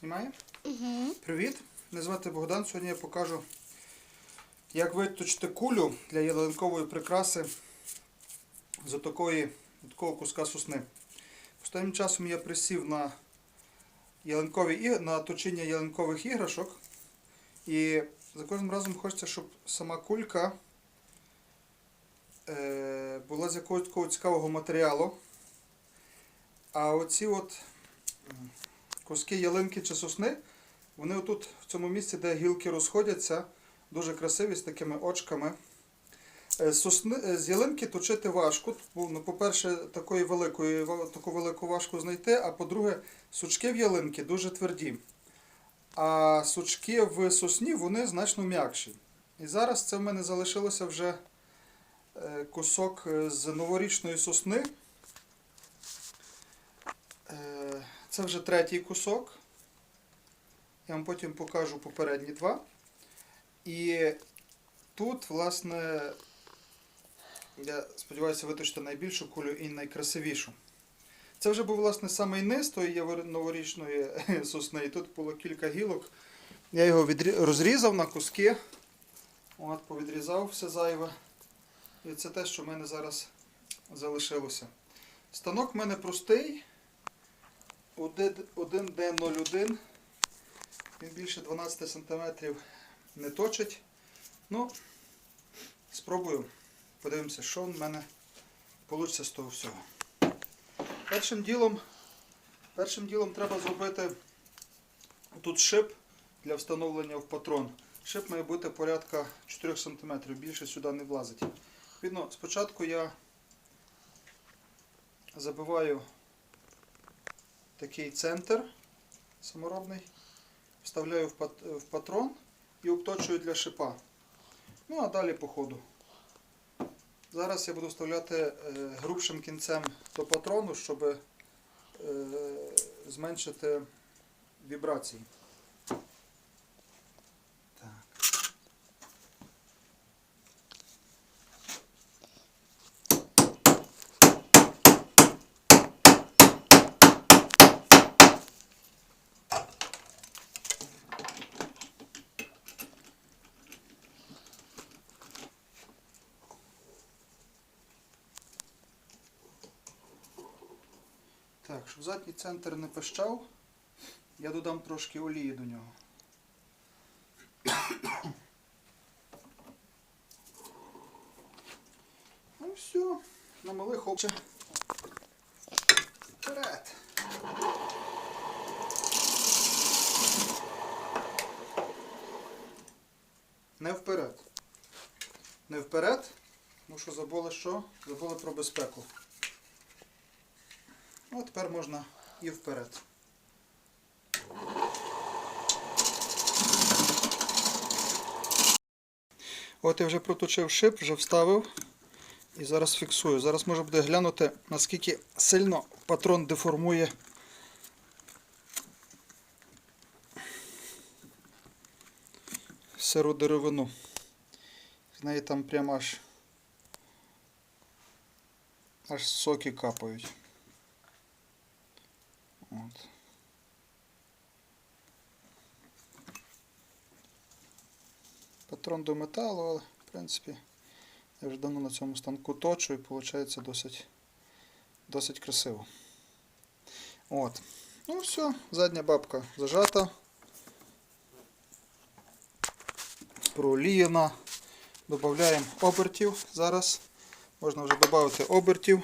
Знімає? Угу. Привіт! Мене звати Богдан. Сьогодні я покажу, як виточити кулю для ялинкової прикраси з отакої, такого куска сосни. Останнім часом я присів на ялинкові на точіння ялинкових іграшок. І за кожним разом хочеться, щоб сама кулька е, була з якогось такого цікавого матеріалу. А оці от куски ялинки чи сосни, вони отут, в цьому місці, де гілки розходяться, дуже красиві з такими очками. Е, сосни, е, з ялинки точити важко. Ну, по-перше, такої великої, таку велику важко знайти, а по-друге, сучки в ялинки дуже тверді. А сучки в сосні вони значно м'якші. І зараз це в мене залишилося вже е, кусок з новорічної сосни. Е, Це вже третій кусок. Я вам потім покажу попередні два. І тут, власне, я сподіваюся виточити найбільшу кулю і найкрасивішу. Це вже був, власне, самий низ тої новорічної сосни. І тут було кілька гілок. Я його розрізав на куски. От, повідрізав все зайве. І це те, що в мене зараз залишилося. Станок в мене простий. 1D01. Він більше 12 см не точить. Ну, спробую. Подивимося, що в мене вийде з того всього. Першим ділом, першим ділом треба зробити тут шип для встановлення в патрон. Шип має бути порядка 4 см, більше сюди не влазить. Відповідно, спочатку я забиваю такий центр саморобний, вставляю в патрон і обточую для шипа. Ну а далі по ходу. Зараз я буду вставляти е, грубшим кінцем до патрону, щоб е, зменшити вібрації. Щоб задній центр не пищав, я додам трошки олії до нього. Ну все, на малих обче. Вперед! Не вперед. Не вперед, тому що забули що? Забули про безпеку. Ну, тепер можна і вперед. От я вже проточив шип, вже вставив і зараз фіксую. Зараз можна буде глянути, наскільки сильно патрон деформує сиру деревину. З неї там прямо аж аж соки капають. От. Патрон до металу, але в принципі я вже давно на цьому станку точу і виходить досить, досить красиво. От. Ну все, задня бабка зажата. Прооліяна. Додаємо обертів зараз. Можна вже додати обертів.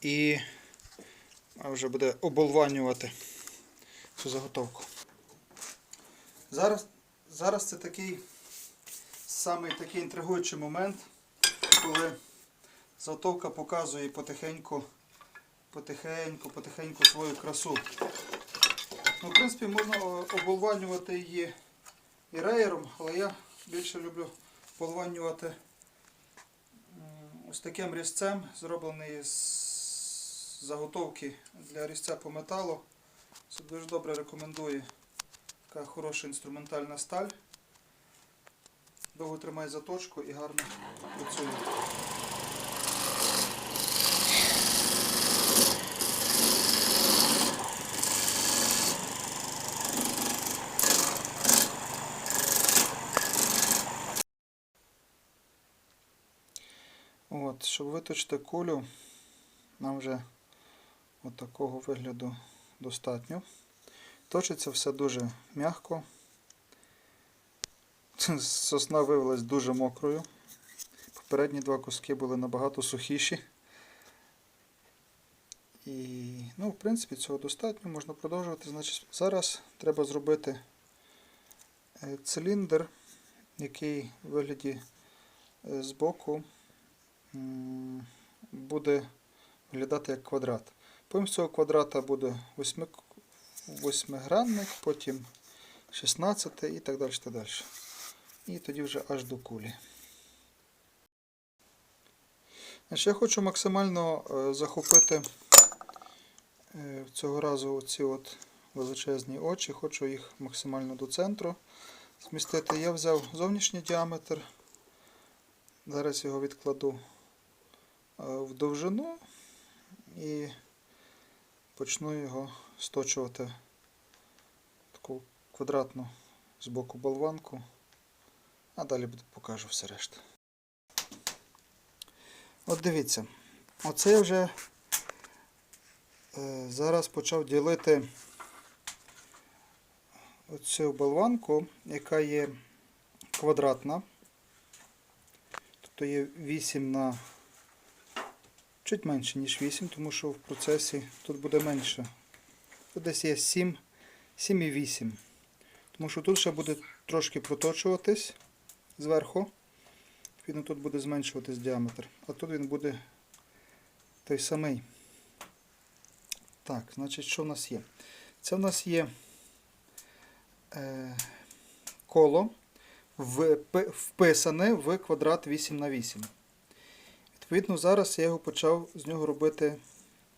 і вже буде оболванювати цю заготовку. Зараз, зараз це такий самий такий інтригуючий момент, коли заготовка показує потихеньку, потихеньку, потихеньку свою красу. Ну, в принципі, можна о, оболванювати її і реєром, але я більше люблю оболванювати ось таким різцем, зроблений з заготовки для різця по металу. Це дуже добре рекомендує така хороша інструментальна сталь. Довго тримає заточку і гарно працює. От, Щоб виточити кулю, нам вже от такого вигляду достатньо. Точиться все дуже м'яко. Сосна виявилась дуже мокрою. Попередні два куски були набагато сухіші. І, ну, в принципі, цього достатньо, можна продовжувати. Значить, зараз треба зробити е, циліндр, який в вигляді е, збоку буде виглядати як квадрат. Потім з цього квадрата буде восьмигранник, потім 16 і так далі. Так далі. І тоді вже аж до кулі. Значить, я хочу максимально е, захопити е, цього разу ці от величезні очі, хочу їх максимально до центру змістити. Я взяв зовнішній діаметр. Зараз його відкладу е, в довжину і почну його сточувати таку квадратну з боку болванку, а далі покажу все решта. От дивіться, оце я вже е, зараз почав ділити оцю болванку, яка є квадратна. Тобто є 8 на чуть менше, ніж 8, тому що в процесі тут буде менше. Тут десь є 7, 7 і 8. Тому що тут ще буде трошки проточуватись зверху. Відповідно, тут буде зменшуватись діаметр, а тут він буде той самий. Так, значить, що в нас є? Це в нас є е, коло впи- вписане в квадрат 8 на 8. Відповідно, зараз я його почав з нього робити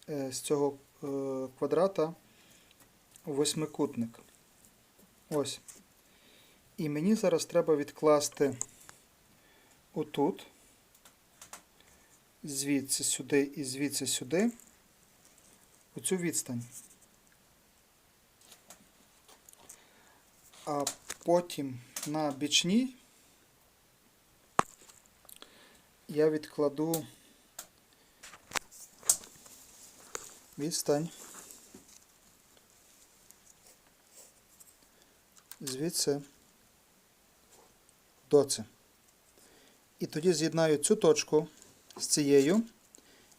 е, з цього е, квадрата восьмикутник. Ось. І мені зараз треба відкласти отут, звідси сюди і звідси сюди, оцю відстань. А потім на бічній я відкладу відстань звідси до це. І тоді з'єднаю цю точку з цією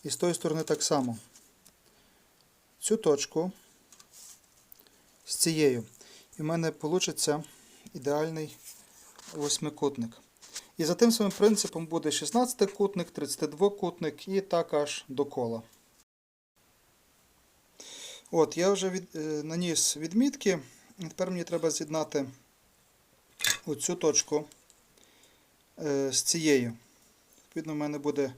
і з тої сторони так само. Цю точку з цією. І в мене вийде ідеальний восьмикутник. І за тим самим принципом буде 16-кутник, 32-кутник і так аж до кола. От, я вже від, е, наніс відмітки. І Тепер мені треба з'єднати оцю точку е, з цією. Відповідно, в мене буде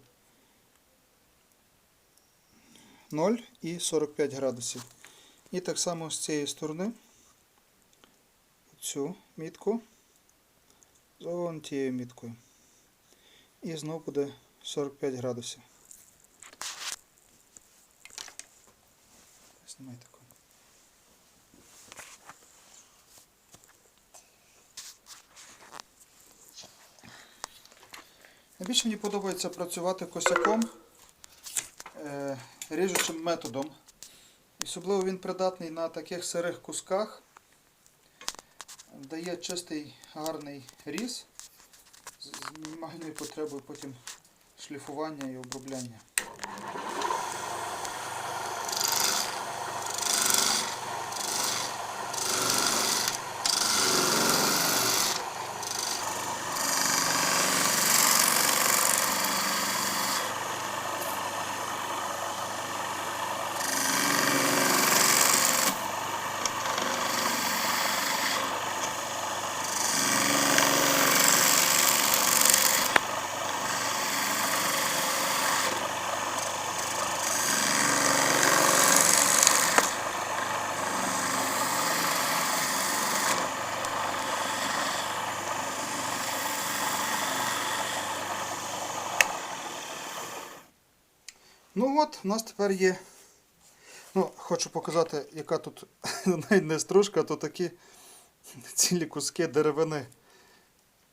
0 і 45 градусів. І так само з цієї сторони цю мітку вон тією міткою. І знову буде 45 градусів. Знімай таку. Найбільше мені подобається працювати косяком е, ріжучим методом. Особливо він придатний на таких сирих кусках. Дає чистий гарний різ з мінімальною потребою потім шліфування і обробляння. Ну от, у нас тепер є. Ну, хочу показати, яка тут не стружка, а то такі цілі куски деревини.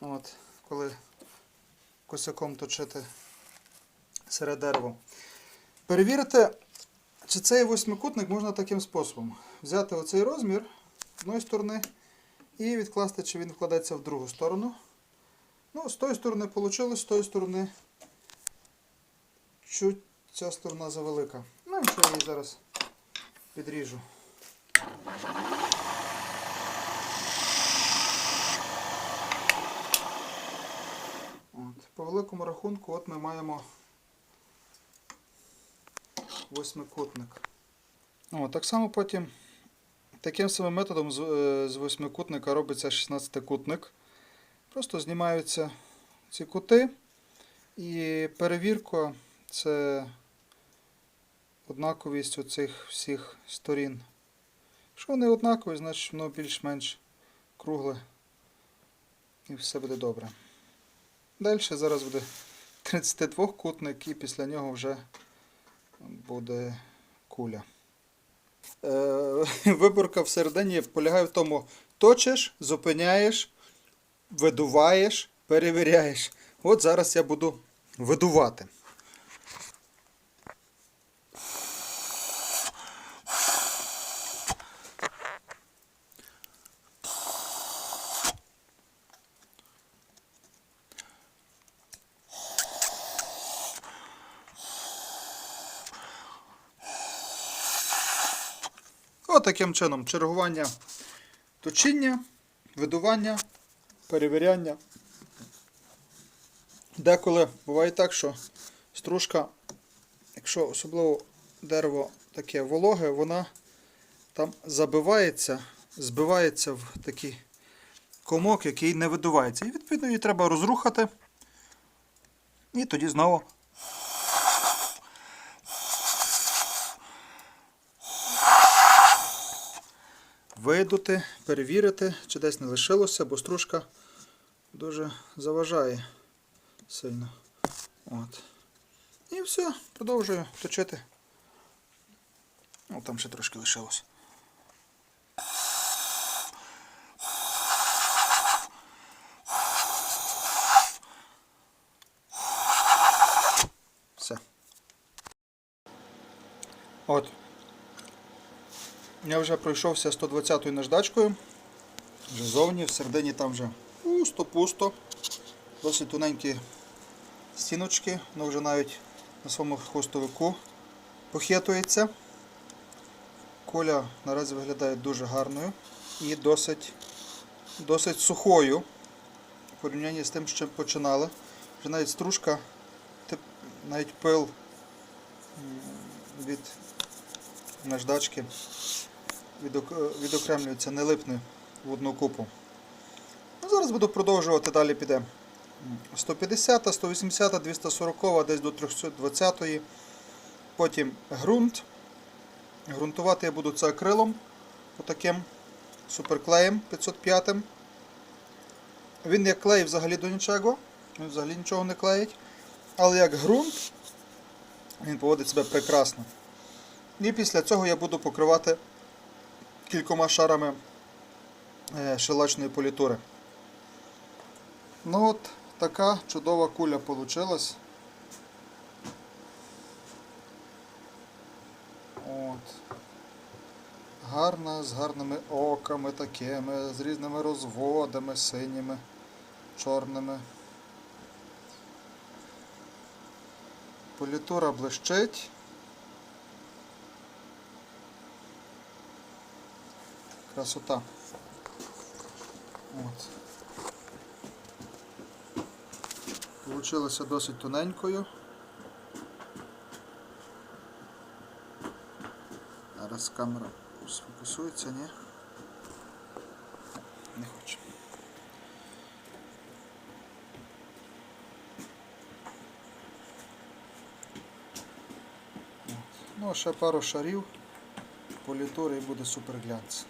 От, коли косяком точити сире дерево. Перевірити, чи цей восьмикутник можна таким способом. Взяти оцей розмір з одної сторони і відкласти, чи він вкладеться в другу сторону. Ну, з тої сторони вийшло, з тої сторони чуть ця сторона завелика. Ну, нічого, я її зараз підріжу. От, по великому рахунку, от ми маємо восьмикутник. О, так само потім таким самим методом з, е, восьмикутника робиться 16-кутник. Просто знімаються ці кути і перевірка це однаковість оцих всіх сторін. Якщо вони однакові, значить воно більш-менш кругле і все буде добре. Далі зараз буде 32-кутник і після нього вже буде куля. Е, виборка всередині полягає в тому, точиш, зупиняєш, видуваєш, перевіряєш. От зараз я буду видувати. Таким чином чергування точіння, видування, перевіряння. Деколи буває так, що стружка, якщо особливо дерево таке вологе, вона там забивається, збивається в такий комок, який не видувається. І відповідно її треба розрухати. І тоді знову видути, перевірити, чи десь не лишилося, бо стружка дуже заважає сильно. От. І все, продовжую точити. Ну, там ще трошки лишилось. Все. От. Я вже пройшовся 120-ю наждачкою. Вже зовні, всередині там вже пусто-пусто. Досить тоненькі стіночки, воно вже навіть на своєму хвостовику похитується. Коля наразі виглядає дуже гарною і досить, досить сухою в порівнянні з тим, що починали. Вже навіть стружка, навіть пил від наждачки відок- відокремлюється, не липне в одну купу. Ну, зараз буду продовжувати, далі піде 150, 180, 240, десь до 320. Потім ґрунт. Грунтувати я буду це акрилом, отаким суперклеєм 505. Він як клей взагалі до нічого, він взагалі нічого не клеїть. Але як ґрунт, він поводить себе прекрасно. І після цього я буду покривати кількома шарами е, шелачної політури. Ну от така чудова куля получилась. От. Гарна, з гарними оками такими, з різними розводами, синіми, чорними. Політура блищить. Красота. От. Получилося досить тоненькою. Зараз камера сфокусується, ні? Не хоче. Ну, ще пару шарів політури і буде супер глянц.